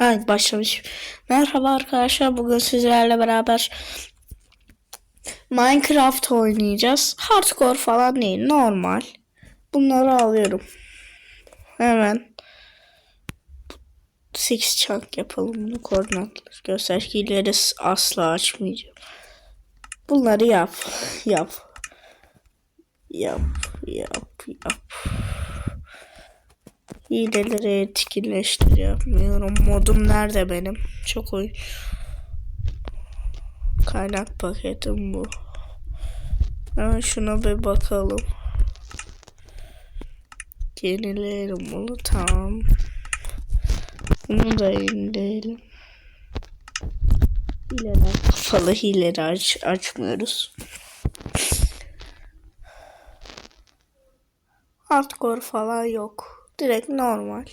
Evet başlamış. Merhaba arkadaşlar. Bugün sizlerle beraber Minecraft oynayacağız. Hardcore falan değil. Normal. Bunları alıyorum. Hemen 8 chunk yapalım bunu koordinatları. Göstergeleri asla açmayacağım. Bunları yap. Yap. Yap. Yap. Yap. Hileleri etkinleştir yapmıyorum. Modum nerede benim? Çok oyun. Kaynak paketim bu. Hemen şuna bir bakalım. Yenileyelim bunu tamam. Bunu da yenileyelim. Hileler kafalı hileleri aç, açmıyoruz. Hardcore falan yok. Direkt normal.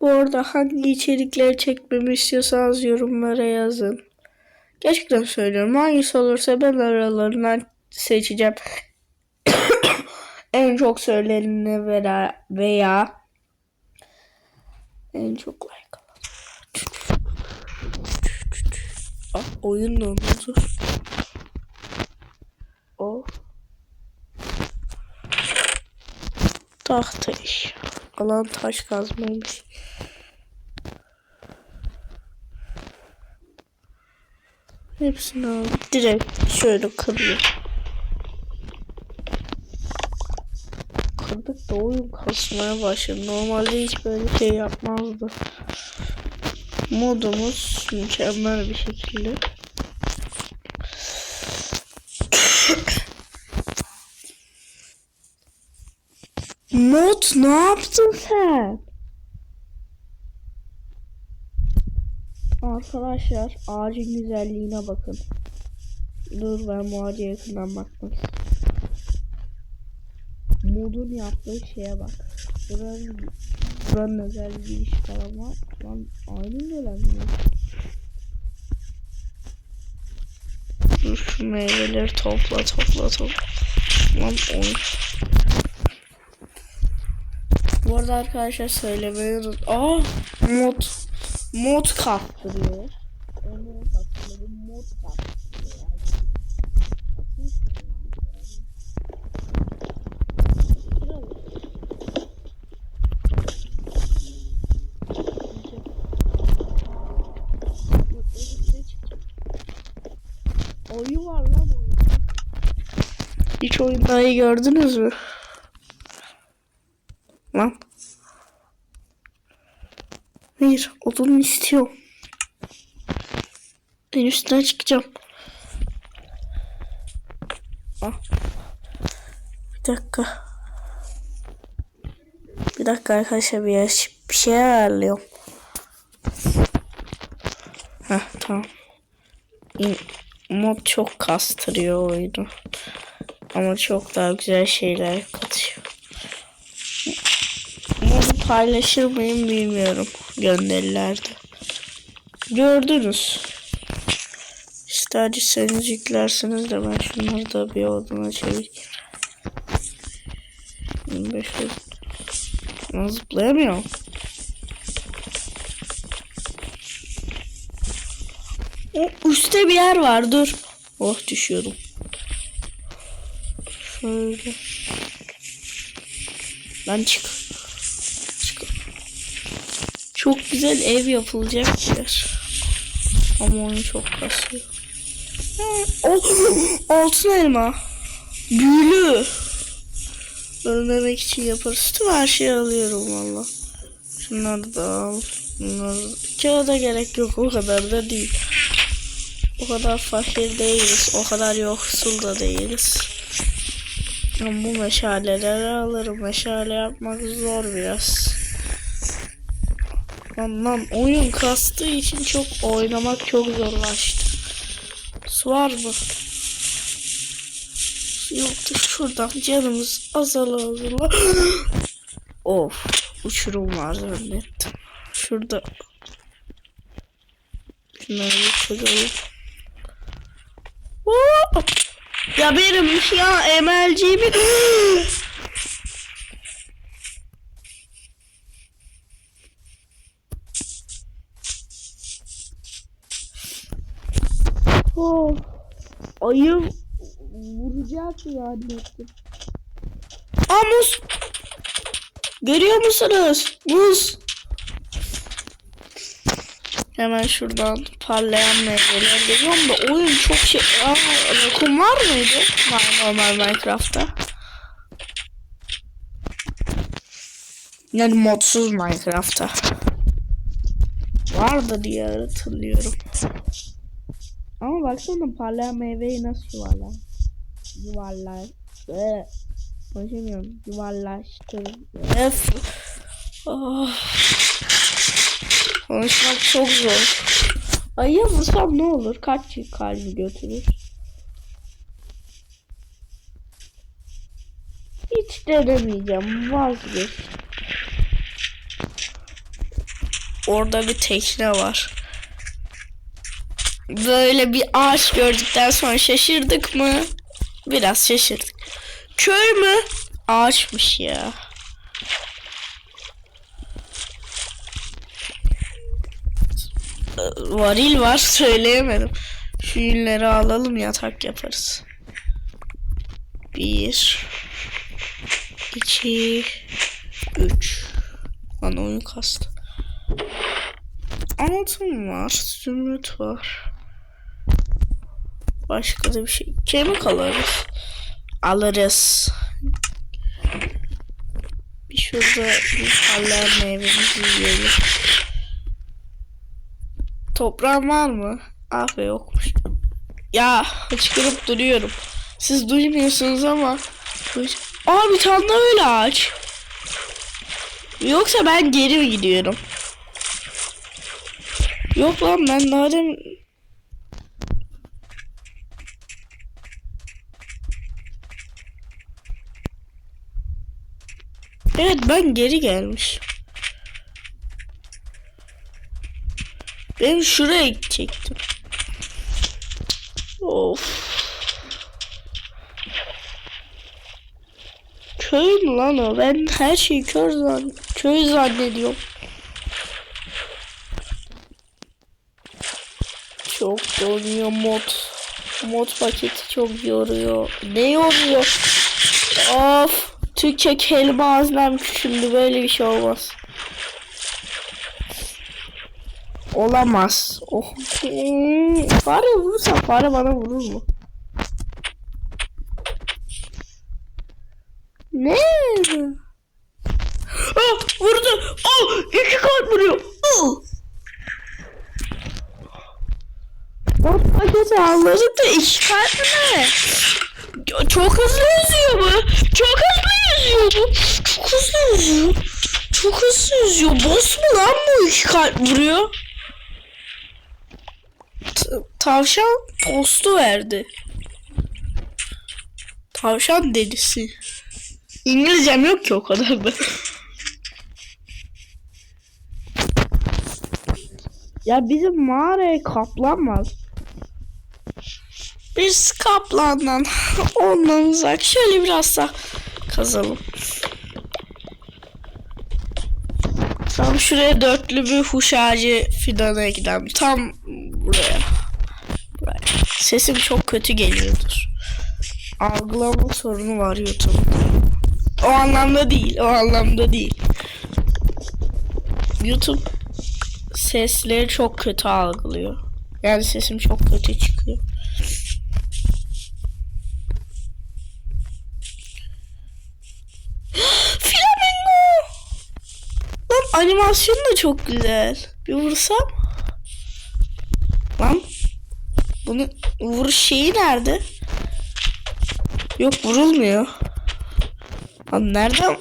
Bu arada hangi içerikleri çekmemi istiyorsanız yorumlara yazın. Gerçekten söylüyorum. Hangisi olursa ben aralarından seçeceğim. en çok söyleneni veya, veya en çok like Ah, oyun dondu. O. Tahta iş. Alan taş kazmaymış. Hepsini al. Direkt şöyle kırıyor. Kırdık da oyun kasmaya başladı. Normalde hiç böyle şey yapmazdı. Modumuz mükemmel bir şekilde. Mod ne yaptın sen? Arkadaşlar ağacın güzelliğine bakın. Dur ben bu ağaca yakından bakmak istiyorum. Modun yaptığı şeye bak. Buranın, buranın özel bir giriş falan var. Lan aynı gelen mi? Dur meyveleri topla topla topla. Lan oyun. Bu arada arkadaşlar söylemeyi unut. Aa mod mod kaptırıyor. Onu kaptırıyor. Mod kaptırıyor yani. Oyun var lan oyun. Oyundayı gördünüz mü? Lan. Hayır, odunu istiyorum. Ben üstüne çıkacağım. Ah. Bir dakika. Bir dakika arkadaşlar bir, yer, bir şey ayarlıyorum. Heh tamam. Mod çok kastırıyor oyunu. Ama çok daha güzel şeyler katıyor. Modu paylaşır mıyım bilmiyorum gönderilerde. Gördünüz. İsterseniz yüklersiniz de ben şunları da bir oduna çevireyim. 25 odun. Ben zıplayamıyorum. O üstte bir yer var dur. Oh düşüyorum. Şöyle. Lan çık. Çık. Çok güzel ev yapılacak yer. Ama onu çok kasıyor. Altın elma. Büyülü. Ölmemek için yaparız. Tüm her şeyi alıyorum valla. Şunları da al. Bunları... Kağıda gerek yok o kadar da değil. O kadar fakir değiliz. O kadar yoksul da değiliz. Ama bu meşaleleri alırım. Meşale yapmak zor biraz. Lan lan oyun kastığı için çok oynamak çok zorlaştı. Su var mı? Yoktu şuradan canımız azala azala. of uçurum var zannettim. Şurada Şunları bir çözelim. Ya benim ya MLG'mi Oh. Ayı vuracak zannettim. Aa muz. Görüyor musunuz? Muz. Hemen şuradan parlayan meyveler geliyorum da oyun çok şey... Aa, rakun var mıydı? Var normal Minecraft'ta. Yani modsuz Minecraft'ta. Vardı diye hatırlıyorum. Ama baksana parlayan meyveyi nasıl yuvarlar? Yuvarlar. Ee, konuşamıyorum. Yuvarlaştır. Öf. Oh. Konuşmak çok zor. Ayıya vursam ne olur? Kaç kalbi götürür? Hiç denemeyeceğim. Vazgeç. Orada bir tekne var. Böyle bir ağaç gördükten sonra şaşırdık mı? Biraz şaşırdık. Köy mü? Ağaçmış ya. Varil var söyleyemedim. Şu yünleri alalım yatak yaparız. Bir. iki, Üç. Lan oyun kastı. Altın var. Zümrüt var. Başka da bir şey. Kemik alırız. Alırız. Bir şurada bir parlayan meyvemizi yiyelim. Toprağın var mı? Ah be yokmuş. Ya hıçkırıp duruyorum. Siz duymuyorsunuz ama. Aa bir tane daha öyle ağaç. Yoksa ben geri mi gidiyorum? Yok lan ben daha. Evet ben geri gelmiş. Ben şuraya gidecektim. Of. Köy mü lan o? Ben her şeyi kör zan köy zannediyorum. Çok donuyor mod. Mod paketi çok yoruyor. Ne yoruyor? Of. Türkçe kelime ağzından küçüldü. Böyle bir şey olmaz. Olamaz. Oh. Hmm, Fare vurursa fare bana vurur mu? Ne? Ah, vurdu. Oh, iki kalp vuruyor. Oh. Bot paketi anladık da iki kalp ne? Çok hızlı yüzüyor bu. Çok hızlı yüzüyor bu. Çok hızlı yüzüyor. Çok hızlı yüzüyor. Boss mu lan bu iki kalp vuruyor? Tavşan postu verdi. Tavşan delisi. İngilizcem yok ki o kadar da. ya bizim mağaraya kaplan var. Biz kaplandan ondan uzak şöyle biraz da kazalım. Tam şuraya dörtlü bir huş ağacı fidanı gidelim. Tam buraya. buraya. Sesim çok kötü geliyordur. Algılama sorunu var YouTube. O anlamda değil, o anlamda değil. YouTube sesleri çok kötü algılıyor. Yani sesim çok kötü çıkıyor. Flamingo! Lan animasyon da çok güzel. Bir vursam. Lan. Bunu vuruş şeyi nerede? Yok vurulmuyor. Lan nereden?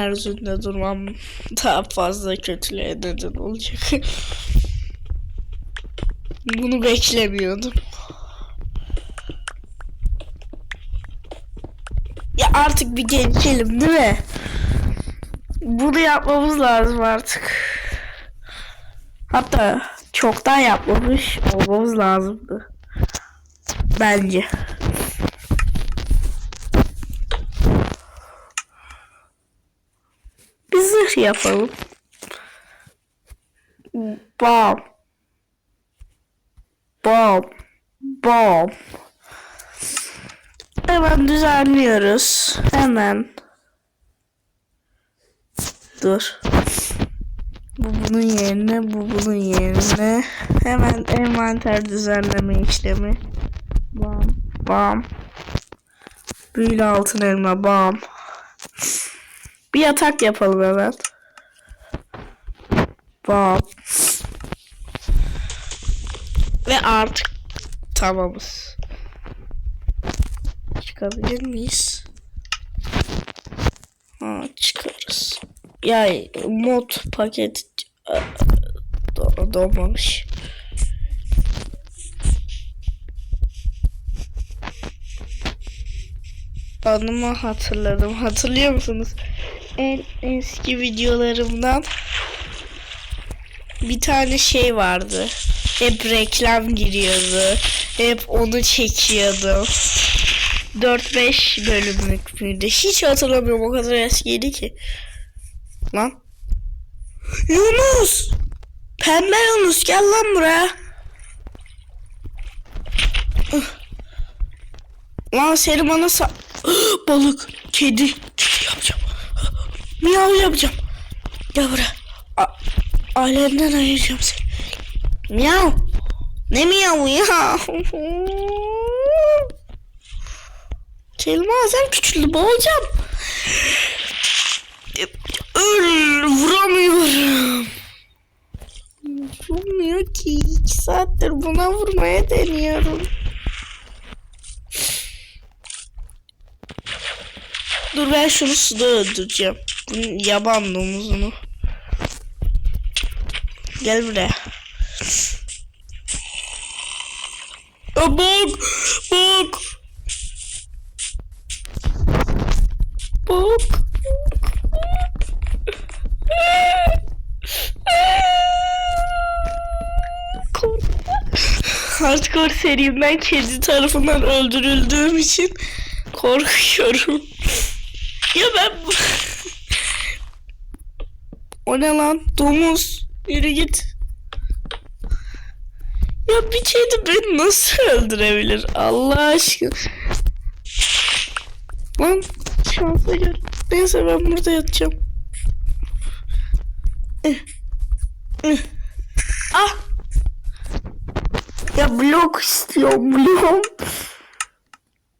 Yeryüzünde durmam daha fazla kötülüğe neden olacak. Bunu beklemiyordum. Ya artık bir geçelim değil mi? Bunu yapmamız lazım artık. Hatta çoktan yapmamış olmamız lazımdı. Bence. Bir zırh yapalım. Bam. Bam. Bam. Hemen düzenliyoruz. Hemen. Dur. Bu bunun yerine, bu bunun yerine. Hemen envanter düzenleme işlemi. Bam. Bam. Büyülü altın elma. Bam. Bir yatak yapalım hemen. Bam. Ve artık tamamız. Çıkabilir miyiz? Ha, çıkarız. Ya mod paket do doğmamış. Anımı hatırladım. Hatırlıyor musunuz? En eski videolarımdan bir tane şey vardı. Hep reklam giriyordu. Hep onu çekiyordum. 4-5 bölümlük müydü? Hiç hatırlamıyorum o kadar eskiydi ki. Lan. Yunus! Pembe Yunus gel lan buraya. Lan seni bana sa... Balık, kedi. Miyav yapacağım. Gel buraya. A alemden ayıracağım seni. Miyav. Ne miyav ya? Kelmazem küçüldü boğulacağım. Öl vuramıyorum. Vurmuyor ki. iki saattir buna vurmaya deniyorum. Dur ben şunu suda öldüreceğim. Yaban domuzunu. Gel buraya. Aa, bak! Bak! Bak! Hardcore serimden kedi tarafından öldürüldüğüm için korkuyorum. ya ben. O ne lan? Domuz. Yürü git. Ya bir kedi beni nasıl öldürebilir? Allah aşkına. Lan şansa gör. Neyse ben burada yatacağım. Ah. Ya blok istiyorum blok.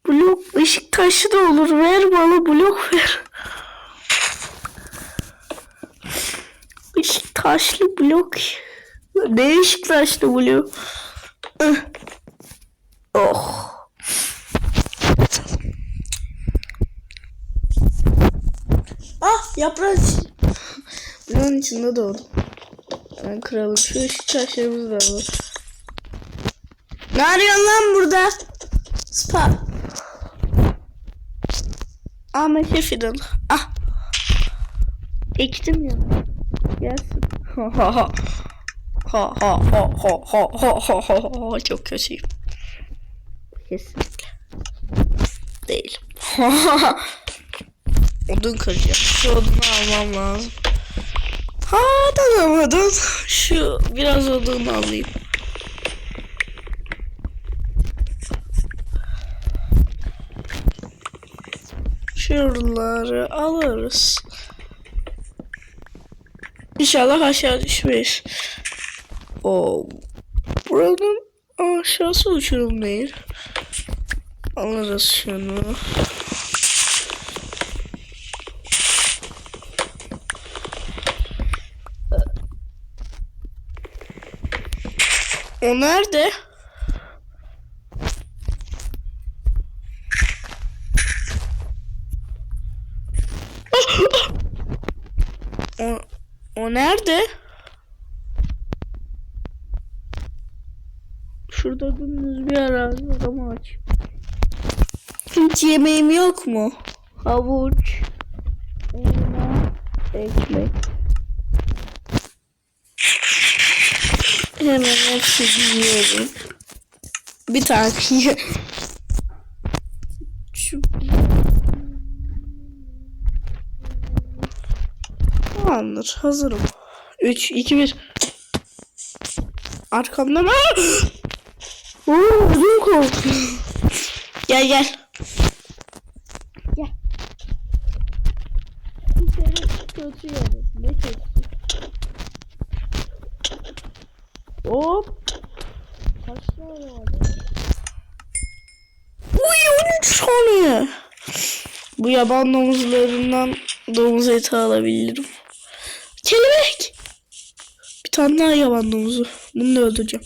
Blok ışık taşı da olur. Ver bana blok ver. Taşlı blok. Işık taşlı blok? Oh. Ah yaprak. Bloğun içinde doğdum. Ben kralım. Şu ışık taşlarımız da var. Ne arıyorsun lan burada? Spa. Ahmet Şefidal. Ah. Ektim ya. Gelsin. Ha ha ha. Ha ha ha ha ha ha ha çok kötüyüm. Kesinlikle. Değil. Odun kıracağım. Şu odunu almam lazım. Ha tanımadın. Şu biraz odun alayım. Şuraları alırız. İnşallah aşağı düşmeyiz. O buranın aşağısı uçurum değil. Alırız şunu. O nerede? O, nerede? Şurada dümdüz bir arazi var ama aç. Hiç yemeğim yok mu? Havuç, elma, ekmek. Hemen hepsini yiyorum. Bir tane ye. Şu... Tamamdır. Hazırım. 3, 2, 1. Arkamda mı? Oo, ödüm koptu. Gel gel. Gel. Bu senin kötü. Ne kötü? Hop. Kaç tane var? Uy 13 tane. Bu yaban domuzlarından domuz eti alabilirim. Tane daha yaban domuzu. Bunu da öldüreceğim.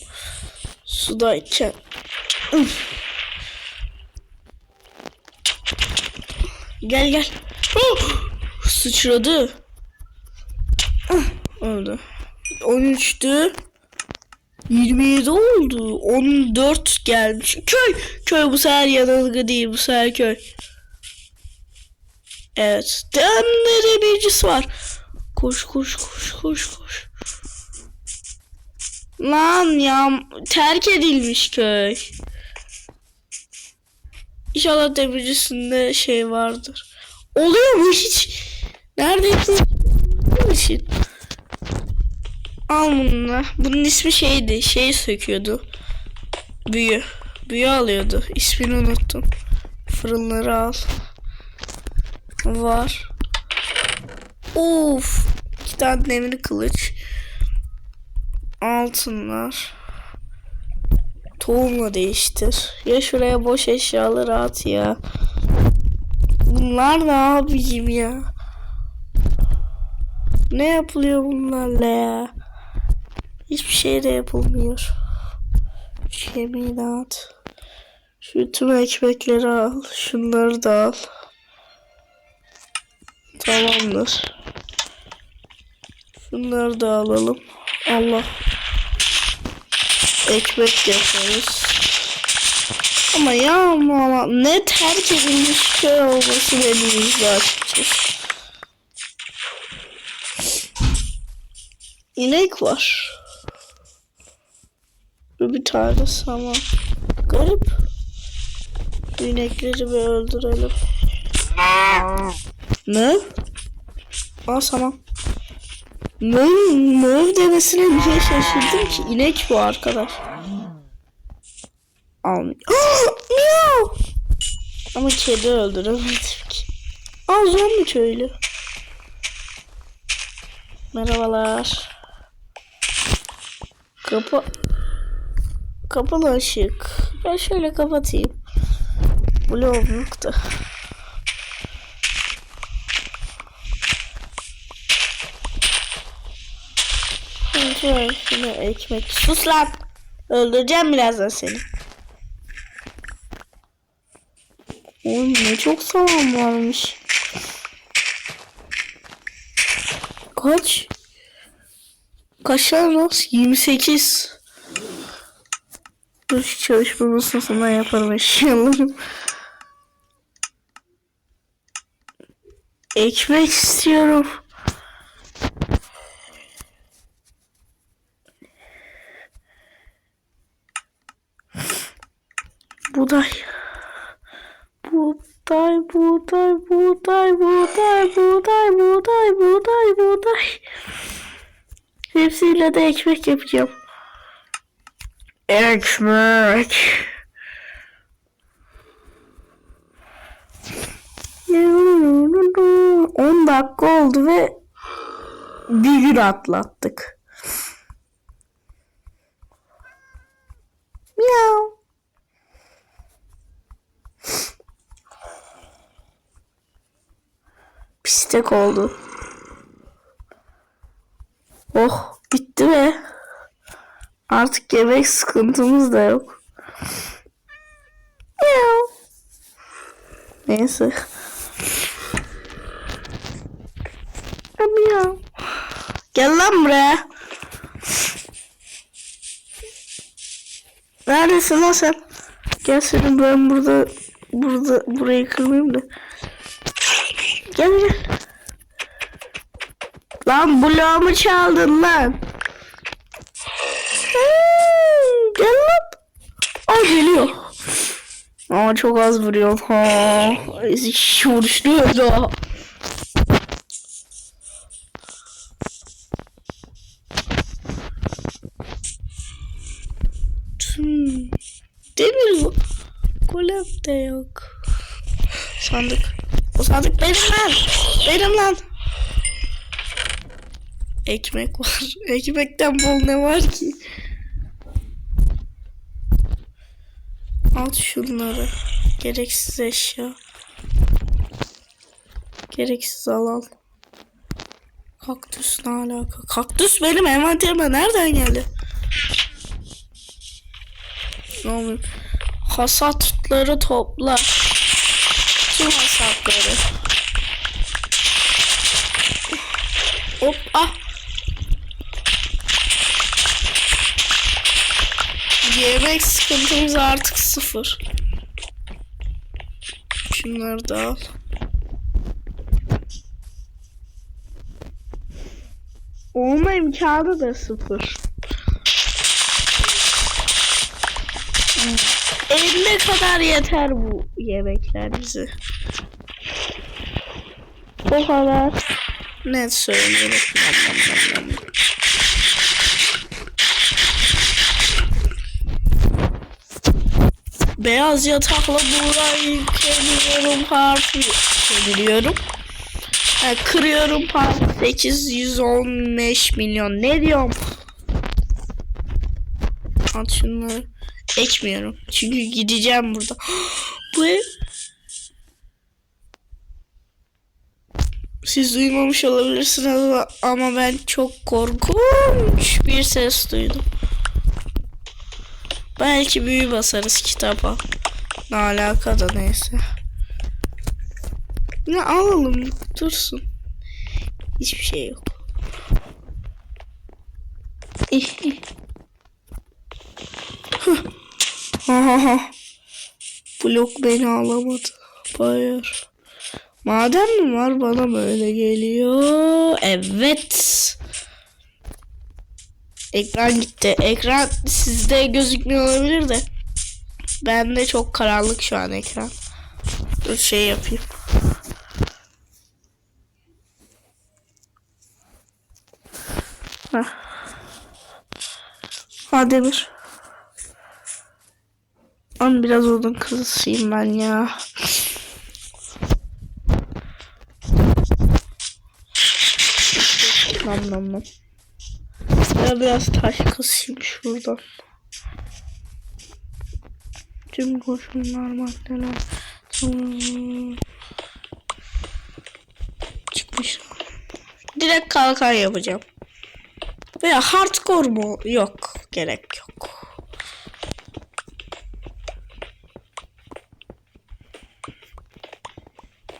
Sudayken. Gel gel. Oh! Sıçradı. Ah, Öldü. 13'tü. 27 oldu. 14 gelmiş. Köy. Köy bu sefer yanılgı değil. Bu sefer köy. Evet. Demle demircisi var. Koş koş koş koş koş. Lan ya terk edilmiş köy. İnşallah demircisinde şey vardır. Oluyor mu hiç? Neredeyse için. Al bunu. Bunun ismi şeydi. Şey söküyordu. Büyü. Büyü alıyordu. İsmini unuttum. Fırınları al. Var. Of. İki tane demir kılıç. Altınlar. Tohumla değiştir. Ya şuraya boş eşyaları at ya. Bunlar ne abicim ya? Ne yapılıyor bunlarla ya? Hiçbir şey de yapılmıyor. Şu yemeği at. Şu tüm ekmekleri al. Şunları da al. Tamamdır. Şunları da alalım. Allah. Ekmek yaparız. Ama ya ama, ne terk edilmiş köy olması üzdü açıkçası. İnek var. Bir tane saman. Garip. İnekleri bir öldürelim. Ne? Aa saman. Möv, möv demesine niye şaşırdım ki? İnek bu arkadaş. Almıyor. Miau! Ama kedi öldüremedim ki. Aa zombi köylü. Merhabalar. Kapı... Kapalı ışık. Ben şöyle kapatayım. Bloğum yoktu. Şöyle şunu ekmek. Sus lan. Öldüreceğim birazdan seni. Oğlum ne çok salam varmış. Kaç? Kaç tane var? 28. Dur şu çalışma masasından yaparım eşyalarım. Ekmek istiyorum. Buğday. Buğday, buğday, buğday, buğday, buğday, buğday, buğday, buğday. Hepsiyle de ekmek yapacağım. Ekmek. 10 dakika oldu ve bir gün atlattık. Miau. Pistek oldu. Oh bitti be. Artık yemek sıkıntımız da yok. Neyse. Miau. Gel lan buraya. Neredesin lan sen? Gel senin ben burada burada burayı kırmayayım da. Gel gel. Lan bloğumu çaldın lan. Hmm, Gel lan. Aa geliyor. Ama çok az vuruyor. Ha. Vuruşlu öldü. Demir bu. Golem de yok. Sandık. O sandık benim lan. Benim lan. Ekmek var. Ekmekten bol ne var ki? Al şunları. Gereksiz eşya. Gereksiz alan. Kaktüs ne alaka? Kaktüs benim envanterime nereden geldi? Ne oluyor? Hasatları topla. Tüm hasatları. Hop ah. Yemek sıkıntımız artık sıfır. Şunları da al. Olma imkanı da sıfır. 50 kadar yeter bu yemekler bize. O kadar net söylüyorum. Nam, nam, nam, nam. Beyaz yatakla burayı kemiriyorum harfi kemiriyorum. Ha, kırıyorum harfi 815 milyon ne diyorum? At şunları. Ekmiyorum. Çünkü gideceğim burada. Bu ev Siz duymamış olabilirsiniz ama ben çok korkunç bir ses duydum. Belki büyü basarız kitaba. Ne alaka da neyse. Ne alalım dursun. Hiçbir şey yok. Ahaha. Blok beni alamadı. Hayır. Maden mi var bana mı öyle geliyor? Evet. Ekran gitti. Ekran sizde gözükmüyor olabilir de. Bende çok karanlık şu an ekran. Dur şey yapayım. Heh. Hadi bir. Ama biraz odun kızısıyım ben ya. Nam nam nam. Ya biraz taş kısayım şuradan. Tüm koşullar maddeler. Hmm. Çıkmış. Direkt kalkan yapacağım. Veya hardcore mu? Yok. Gerek yok.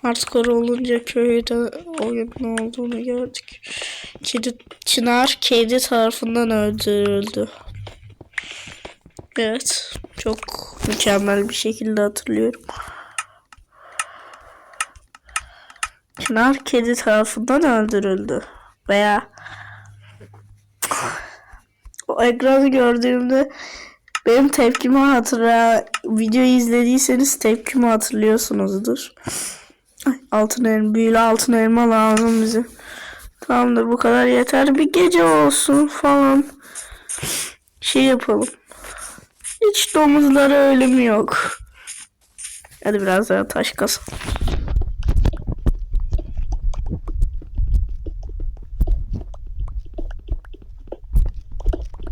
Hardcore olunca köyde oyun ne olduğunu gördük. Kedi, Çınar kedi tarafından öldürüldü. Evet. Çok mükemmel bir şekilde hatırlıyorum. Çınar kedi tarafından öldürüldü. Veya o ekranı gördüğümde benim tepkimi hatıra videoyu izlediyseniz tepkimi hatırlıyorsunuzdur. Altın elma, büyülü altın elma lazım bize. Tamamdır bu kadar yeter. Bir gece olsun falan. Şey yapalım. Hiç domuzlara ölüm yok. Hadi biraz daha taş kasalım.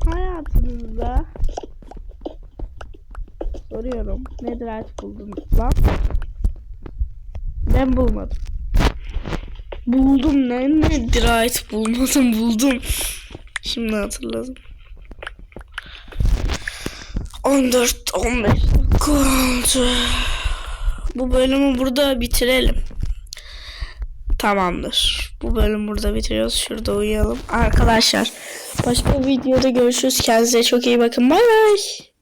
Hayatınızda soruyorum. Nedir aç buldunuz lan? Ben bulmadım. Buldum ne ne dirayet bulmadım buldum. Şimdi hatırladım. 14 15 dakika oldu. Bu bölümü burada bitirelim. Tamamdır. Bu bölümü burada bitiriyoruz. Şurada uyuyalım. Arkadaşlar başka videoda görüşürüz. Kendinize çok iyi bakın. Bay bay.